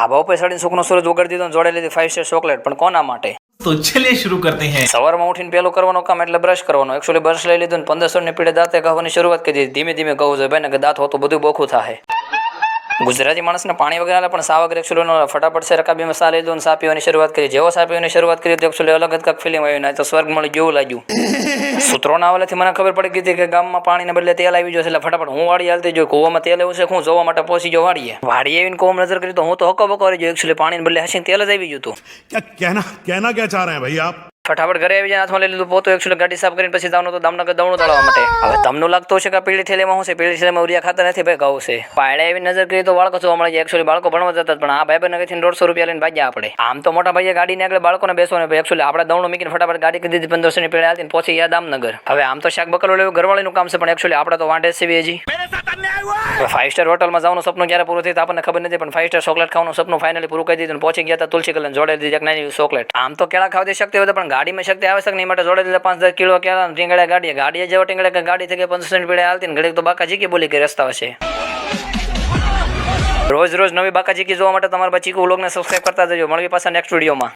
ધાબા ઉપર સડીને સુખનો સૂરજ ઉગાડી દીધો જોડે લીધી ફાઈવ સ્ટાર ચોકલેટ પણ કોના માટે? તો ચલે શરૂ કરતે હૈ. સવારમાં ઉઠીને પેલું કરવાનો કામ એટલે બ્રશ કરવાનો. એકચ્યુઅલી બ્રશ લઈ લીધું ને પંદરસો ને પીડે દાંતે કહવાની શરૂઆત કરી દીધી. ધીમે ધીમે કહું જોઈએ ભાઈ ને કે દાંત હોતું બધું બોખું થાય ગુજરાતી માણસને પાણી વગર પણ સાવગ રેક્સુલોનો ફટાફટ છે, રકાબી મસા લઈ દો સાપીઓની શરૂઆત કરી. જેવો સાપીઓની શરૂઆત કરી, તો એકસુલે અલગ જ કાંક ફિલ્મ આવી ના તો સ્વર્ગ મળી જેવું લાગ્યું. સૂત્રોના હવાલેથી મને ખબર પડી ગઈ કે ગામમાં પાણીને બદલે તેલ આવી જશે એટલે ફટાફટ હું વાડી હાલતી જોઈ. કૂવામાં તેલ એવું છે હું જોવા માટે પહોંચી જો વાડીએ. વાડીએ આવીને કોમ નજર કરી, તો હું તો હકો બકો કરી જો એકસુલે પાણીને બદલે હસીને તેલ જ આવી જતું કેના કેના ક્યાં ચાહ રહે ભાઈ આપ? ફટાફટ ઘરે આવી જાય, હાથમાં લઈ લીધું પોતું એકચ્યુઅલી ગાડી સાફ કરીને પછી દાવનું તો દામનગર દવણું તળવા માટે. હવે તમને લાગતું હશે કે પીળી થેલીમાં શું છે? પીળી થેલીમાં ઉરિયા ખાતા નથી ભાઈ, ઘઉં છે. પાડે એવી નજર કરી તો બાળકો જોવા મળે છે એકચ્યુઅલી બાળકો ભણવા જતા પણ આ ભાઈ થી દોઢસો રૂપિયા લઈને ભાગ્યા આપણે. આમ તો મોટા ભાઈએ ગાડીને આગળ બાળકોને બેસવાને એકચ્યુઅલી આપણે દવણું મીકીને ફટાફટ ગાડી કરી દીધી પંદરસો ની પીળે હાલતી ને પહોંચી ગયા દામનગર. હવે આમ તો શાક બકરો લેવું, ઘરવાળીનું કામ છે, પણ એકચ્યુઅલી આપણે તો વાંઢે છે હજી. ફાઈવ સ્ટાર હોટલમાં જવાનું સપનું ક્યારે પૂરું થયું આપણને ખબર નથી, પણ ફાઈવ સ્ટાર ચોકલેટ ખાવાનું સપનું ફાઇનલી પૂરું કરી દીધું પહોંચી ગયા હતા તુલસી કલન જોડે દીધી નાની ચોકલેટ આમ તો કેળા ખાવાથી શક્તિ હોય, પણ ગાડીમાં શક્તિ આવશ્યક નહીં? માટે જોડે દીધા પાંચ દસ કિલો કેળા ટીંગડે ગાડી ગાડીએ. જેવો ટીંગડે કે ગાડી થઈ ગઈ, પંદર પીડે હાલતી ઘડીક તો બાકા જીકી બોલી કે રસ્તા હશે. રોજ રોજ નવી બાકા ચીકી જોવા માટે તમારા બચીકુ વ્લોગને સબસ્ક્રાઇબ કરતા જજો. મળવી પાછા નેક્સ્ટ વિડીયોમાં